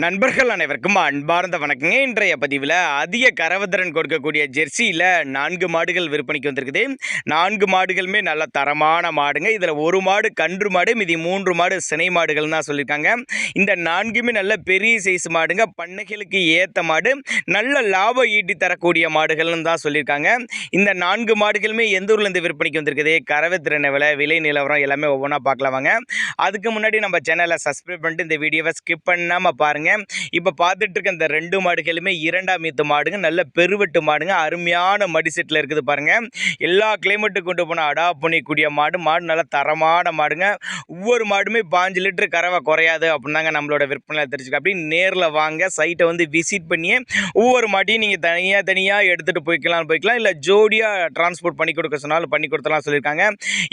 நண்பர்கள் அனைவருக்கும் அன்பார்ந்த வணக்கங்க. இன்றைய பதிவில் அதிக கரவத்திறன் கொடுக்கக்கூடிய ஜெர்சியில் நான்கு மாடுகள் விற்பனைக்கு வந்திருக்குது. நான்கு மாடுகளுமே நல்ல தரமான மாடுங்க. இதில் ஒரு மாடு கன்று மாடு மீதி மூன்று மாடு சினை மாடுகள் தான் சொல்லியிருக்காங்க. இந்த நான்குமே நல்ல பெரிய சைஸ் மாடுங்க. பண்ணைகளுக்கு ஏற்ற மாடு நல்ல லாபம் ஈட்டி தரக்கூடிய மாடுகள்னு தான் சொல்லியிருக்காங்க. இந்த நான்கு மாடுகளுமே எந்த ஊர்லேருந்து விற்பனைக்கு வந்திருக்குது? கரவதிரன் விலை விலை நிலவரம் எல்லாமே ஒவ்வொன்றா பார்க்கலாம் வாங்க. அதுக்கு முன்னாடி நம்ம சேனலை சப்ஸ்கிரைப் பண்ணிட்டு இந்த வீடியோவை ஸ்கிப் பண்ணாமல் பாருங்கள் இப்போ பார்த்துட்டு இருக்க இந்த ரெண்டு மாடுகளுமே இரண்டாம் மீத்து மாடுங்க. நல்ல பெருவெட்டு மாடுங்க. அருமையான மடி செட்டில் இருக்குது பாருங்கள் எல்லா கிளைமேட்டுக்கு கொண்டு போனால் அடாப்ட் பண்ணிக்கூடிய மாடு. மாடு நல்ல தரமான மாடுங்க. ஒவ்வொரு மாடுமே பாஞ்சு லிட்டர் கறவை குறையாது அப்படின்னாங்க நம்மளோட விற்பனை தெரிஞ்சுக்க. அப்படி நேரில் வாங்க. சைட்டை வந்து விசிட் பண்ணி ஒவ்வொரு மாட்டையும் நீங்கள் தனியாக தனியாக எடுத்துகிட்டு போய்க்கலாம் போய்க்கலாம். இல்லை ஜோடியாக டிரான்ஸ்போர்ட் பண்ணி கொடுக்க சொன்னாலும் பண்ணி கொடுத்தலாம் சொல்லியிருக்காங்க.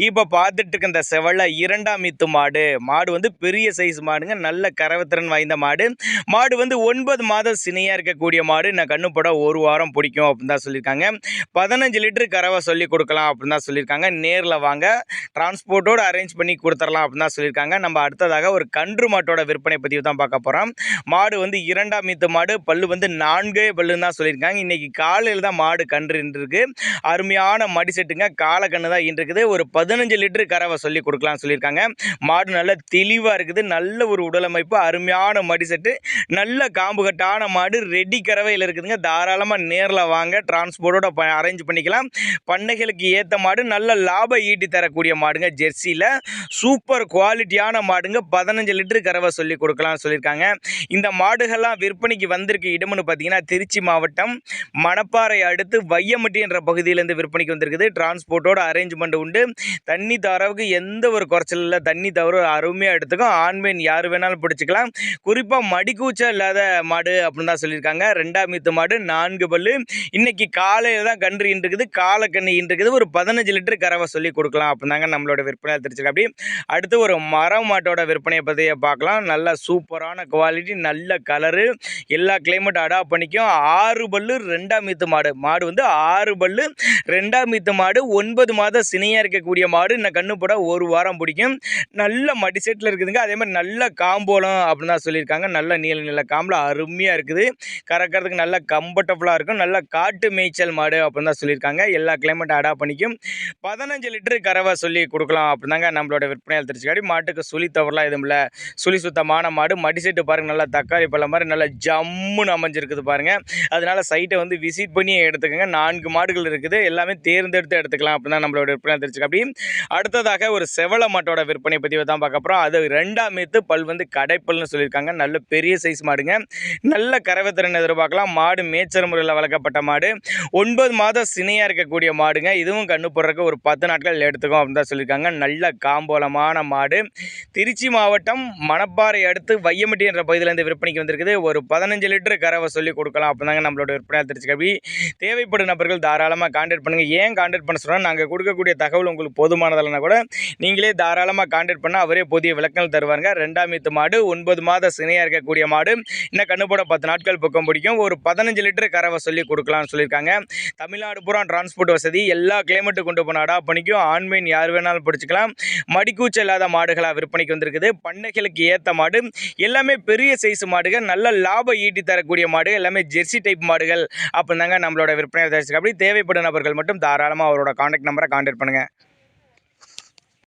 இப்போ பார்த்துட்டு இருக்க இந்த செவல்ல இரண்டாம் மீத்து மாடு. மாடு வந்து பெரிய சைஸ் மாடுங்க. நல்ல கரவத்திறன் வாய்ந்த மாடு. மாடு வந்து ஒன்பது மாதம் சினையாக இருக்கக்கூடிய மாடு. நான் கண்ணுப்பட போட ஒரு வாரம் பிடிக்கும் அப்படின்னு தான் சொல்லியிருக்காங்க. பதினஞ்சு லிட்டரு கறவை சொல்லி கொடுக்கலாம் அப்படின்னு தான் சொல்லியிருக்காங்க. நேரில் வாங்க. டிரான்ஸ்போர்ட்டோடு அரேஞ்ச் பண்ணி கொடுத்துடலாம் அப்படின்னு தான் சொல்லியிருக்காங்க. நம்ம அடுத்ததாக ஒரு கன்று மாட்டோட விற்பனை பதிவு தான் பார்க்க போகிறோம் மாடு வந்து இரண்டாம் மீத்து மாடு பல்லு வந்து நான்கே பல்லுன்னு தான் சொல்லியிருக்காங்க. இன்றைக்கி காலையில் தான் மாடு கன்று இருக்கு அருமையான மடி செட்டுங்க. காலை கன்று தான் இருக்குது ஒரு பதினஞ்சு லிட்டரு கறவை சொல்லி கொடுக்கலாம்னு சொல்லியிருக்காங்க. மாடு நல்ல தெளிவாக இருக்குது. நல்ல ஒரு உடலமைப்பு அருமையான மடி செட்டு. நல்ல காம்பு கட்டான மாடு ரெடி கறவையில் இருக்குதுங்க. தாராளமாக நேரில் வாங்க. டிரான்ஸ்போர்ட்டோட ப அரேஞ்ச் பண்ணிக்கலாம். பண்ணைகளுக்கு ஏற்ற மாடு நல்ல லாபம் ஈட்டி தரக்கூடிய மாடுங்க. ஜெர்சியில் சூப்பர் குவாலிட்டியான மாடுங்க. பதினஞ்சு லிட்டரு கறவை சொல்லி கொடுக்கலாம்னு சொல்லியிருக்காங்க. இந்த மாடுகள்லாம் விற்பனைக்கு வந்திருக்க. இடம்னு பார்த்தீங்கன்னா திருச்சி மாவட்டம் மணப்பாறை அடுத்து வையமட்டி என்ற பகுதியிலேருந்து விற்பனைக்கு வந்திருக்குது. டிரான்ஸ்போர்ட்டோட அரேஞ்ச்மெண்ட் உண்டு. தண்ணி தரவுக்கு எந்த ஒரு குறைச்சல் இல்லை. தண்ணி தவிர அருமையாக எடுத்துக்கும். ஆண்மீன் யார் வேணாலும் பிடிச்சிக்கலாம். குறிப்பாக மடிக்கூச்சம் இல்லாத மாடு அப்படின்னு தான் சொல்லியிருக்காங்க. ரெண்டாம் மீத்து மாடு நான்கு பல்லு. இன்னைக்கு காலையில் தான் கன்று இருக்குது காலை கன்று இருக்குது ஒரு பதினஞ்சு லிட்டர் கறவை சொல்லி கொடுக்கலாம் அப்படின்னாங்க நம்மளோட விற்பனை தெரிஞ்சுக்க அப்படி அடுத்து ஒரு மரம் மாட்டோட விற்பனையை பற்றி பார்க்கலாம். நல்ல சூப்பரான குவாலிட்டி நல்ல கலரு. எல்லா கிளைமேட் அடாப்ட் பண்ணிக்கும். ஆறு பல்லு ரெண்டாம் மீத்து மாடு. மாடு வந்து ஆறு பல்லு ரெண்டாம் மீத்து மாடு. ஒன்பது மாதம் சினையாக இருக்கக்கூடிய மாடு. இன்னும் கண்ணு போட ஒரு வாரம் பிடிக்கும். நல்ல மடி செட்டில் இருக்குதுங்க. அதே மாதிரி நல்ல காம்போலம் அப்படின்னு தான் சொல்லியிருக்காங்க. நல்ல நீல நில காம்பில் அருமையாக இருக்குது. கறக்கிறதுக்கு நல்ல கம்ஃபர்டபுளாக இருக்கும். நல்ல காட்டு மேய்ச்சல் மாடு அப்படின்னு தான் சொல்லியிருக்காங்க. எல்லா கிளைமேட்டும் அடாப்ட் பண்ணிக்கும். பதினஞ்சு லிட்டரு கறவை சொல்லி கொடுக்கலாம் அப்படின்னாங்க நம்மளோட விற்பனையால் திருச்சிக்காடி மாட்டுக்கு சுழி தவறலாம் எதுவும் இல்லை. சுழி சுத்தமான மாடு. மடி செட்டு பாருங்கள் நல்லா தக்காளி பழம் மாதிரி நல்லா ஜம்முன்னு அமைஞ்சிருக்குது பாருங்கள் அதனால சைட்டை வந்து விசிட் பண்ணி எடுத்துக்கோங்க. நான்கு மாடுகள் இருக்குது. எல்லாமே தேர்ந்தெடுத்து எடுத்துக்கலாம் அப்படின்னா நம்மளோட விற்பனையால் திருச்சிக்காடி அடுத்ததாக ஒரு செவல மாட்டோட விற்பனை பதிவை தான் பார்க்க போகிறோம் அது ரெண்டாம் மேத்து பல் வந்து கடைப்பல்னு சொல்லியிருக்காங்க. நல்ல பெரிய பெரிய சைஸ் மாடுங்க. நல்ல கறவை திறன் எதிர்பார்க்கலாம் மாடு மேய்ச்சல் முறையில் வளர்க்கப்பட்ட மாடு. ஒன்பது மாதம் சினையாக இருக்கக்கூடிய மாடுங்க. இதுவும் கண்ணு போடுறதுக்கு ஒரு பத்து நாட்கள் எடுத்துக்கும் அப்படின்னு தான் சொல்லியிருக்காங்க. நல்ல காம்போலமான மாடு. திருச்சி மாவட்டம் மணப்பாறை அடுத்து வையமட்டி என்ற பகுதியிலேருந்து விற்பனைக்கு வந்திருக்குது. ஒரு பதினஞ்சு லிட்டர் கறவை சொல்லி கொடுக்கலாம் அப்படிதாங்க நம்மளோட விற்பனையாக திருச்சி கவி. தேவைப்படும் நபர்கள் தாராளமாக கான்டாக்ட் பண்ணுங்கள் ஏன் கான்டாக்ட் பண்ண சொன்னால் நாங்கள் கொடுக்கக்கூடிய தகவல் உங்களுக்கு போதுமானதில்லைனா கூட நீங்களே தாராளமாக கான்டாக்ட் பண்ணால் அவரே புதிய விளக்கங்கள் தருவாங்க ரெண்டாம் மீத்து மாடு ஒன்பது மாத சினையாக இருக்கக்கூடிய மாடு. இன்னும் கண்ணு போட பத்து நாட்கள் பக்கம் பிடிக்கும். ஒரு பதினஞ்சு லிட்டர் கறவை சொல்லி கொடுக்கலாம்னு சொல்லியிருக்காங்க. தமிழ்நாடு பூரா டிரான்ஸ்போர்ட் வசதி. எல்லா கிளைமேட்டு கொண்டு போன அடா பண்ணிக்கும் ஆண்மீன் யார் வேணாலும் பிடிச்சிக்கலாம். மடிக்கூச்சல் இல்லாத மாடுகளாக விற்பனைக்கு வந்திருக்குது. பண்ணைகளுக்கு ஏற்ற மாடு. எல்லாமே பெரிய சைஸ் மாடுகள். நல்ல லாபம் ஈட்டி தரக்கூடிய மாடு எல்லாமே ஜெர்சி டைப் மாடுகள். அப்படின்னாங்க நம்மளோட விற்பனை அப்படி தேவைப்படும் நபர்கள் மட்டும் தாராளமாக அவரோட கான்டாக்ட் நம்பரை கான்டாக்ட் பண்ணுங்கள்